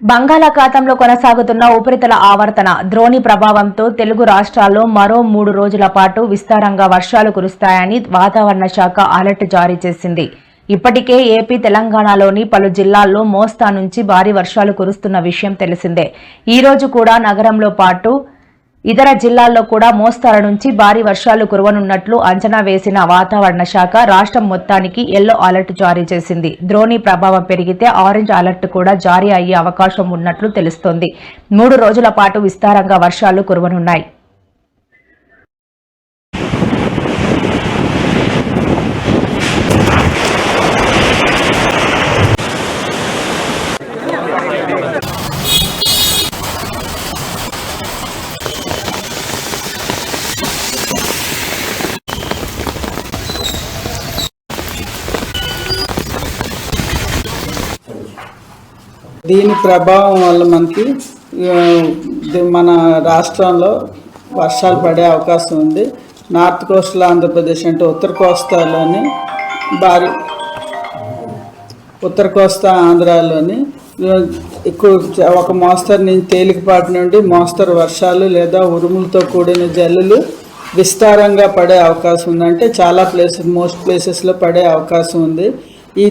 బంగాళాఖాతంలో కొనసాగుతున్న ఉపరితల ఆవర్తన ద్రోణి ప్రభావంతో తెలుగు రాష్ట్రాల్లో మరో మూడు రోజుల పాటు విస్తారంగా వర్షాలు కురుస్తాయని వాతావరణ శాఖ అలర్ట్ జారీ చేసింది. ఇప్పటికే ఏపీ తెలంగాణలోని పలు జిల్లాల్లో మోస్తా నుంచి భారీ వర్షాలు కురుస్తున్న విషయం తెలిసిందే. ఈ రోజు కూడా నగరంలో పాటు ఇతర జిల్లాల్లో కూడా మోస్తరు నుంచి భారీ వర్షాలు కురవనున్నట్లు అంచనా వేసిన వాతావరణ శాఖ రాష్ట్రం మొత్తానికి ఎల్లో అలర్ట్ జారీ చేసింది. ద్రోణి ప్రభావం పెరిగితే ఆరెంజ్ అలర్ట్ కూడా జారీ అయ్యే అవకాశం ఉన్నట్లు తెలుస్తోంది. మూడు రోజుల పాటు విస్తారంగా వర్షాలు కురవనున్నాయి. దీని ప్రభావం వల్ల మనకి మన రాష్ట్రంలో వర్షాలు పడే అవకాశం ఉంది. నార్త్ కోస్టల్ ఆంధ్రప్రదేశ్ అంటే ఉత్తర కోస్తాలోని భారీ ఉత్తర కోస్తా ఆంధ్రాలోని ఎక్కువ ఒక మోస్తరు నుంచి తేలికపాటి నుండి మోస్తరు వర్షాలు లేదా ఉరుములతో కూడిన జల్లులు విస్తారంగా పడే అవకాశం ఉంది అంటే చాలా ప్లేసెస్ మోస్ట్ ప్లేసెస్లో పడే అవకాశం ఉంది. ఈ